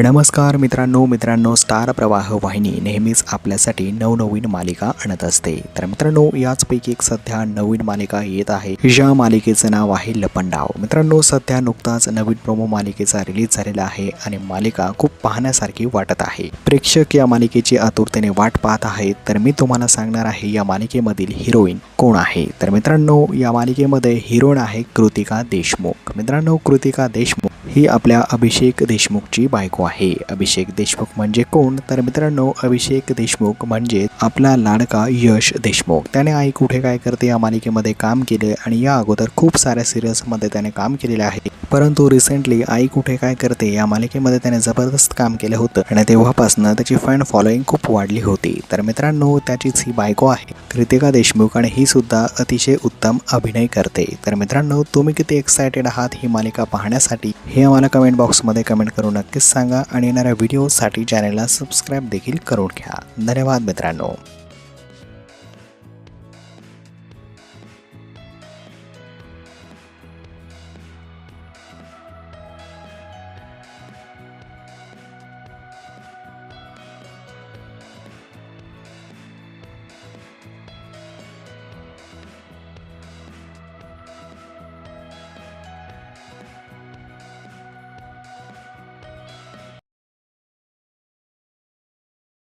नमस्कार मित्रांनो मित्रांनो स्टार प्रवाह वाहिनी नेहमीच आपल्यासाठी नवनवीन मालिका आणत असते. तर मित्रांनो याचपैकी एक सध्या नवीन मालिका येत आहे. या मालिकेचं नाव आहे लपंडाव. मित्रांनो सध्या नुकताच नवीन प्रोमो मालिकेचा रिलीज झालेला आहे आणि मालिका खूप पाहण्यासारखी वाटत आहे. प्रेक्षक या मालिकेची आतुरतेने वाट पाहत आहेत. तर मी तुम्हाला सांगणार आहे या मालिकेमधील हिरोईन कोण आहे? तर मित्रांनो या मालिकेमध्ये हिरोईन आहे कृतिका देशमुख. मित्रांनो कृतिका देशमुख ही आपल्या अभिषेक देशमुखची बायको आहे. अभिषेक देशमुख म्हणजे कोण? तर मित्रांनो अभिषेक देशमुख म्हणजे आपला लाडका यश देशमुख. त्याने आई कुठे काय करते? या मालिकेमध्ये काम केले आणि या अगोदर खूप साऱ्या सिरियल्समध्ये त्याने काम केलेले आहे. परंतु रिसेंटली आई कुठे काय करते या मालिकेमध्ये त्याने जबरदस्त काम केलं होतं आणि तेव्हापासून त्याची फॅन फॉलोईंग खूप वाढली होती. तर मित्रांनो त्याचीच ही बायको आहे कृतिका देशमुख आणि ही सुद्धा अतिशय उत्तम अभिनय करते. तर मित्रांनो तुम्ही किती एक्सायटेड आहात ही मालिका पाहण्यासाठी हे आम्हाला कमेंट बॉक्समध्ये कमेंट करून नक्कीच सांगा आणि येणाऱ्या व्हिडिओसाठी चॅनलला सबस्क्राईब देखील करून घ्या. धन्यवाद मित्रांनो.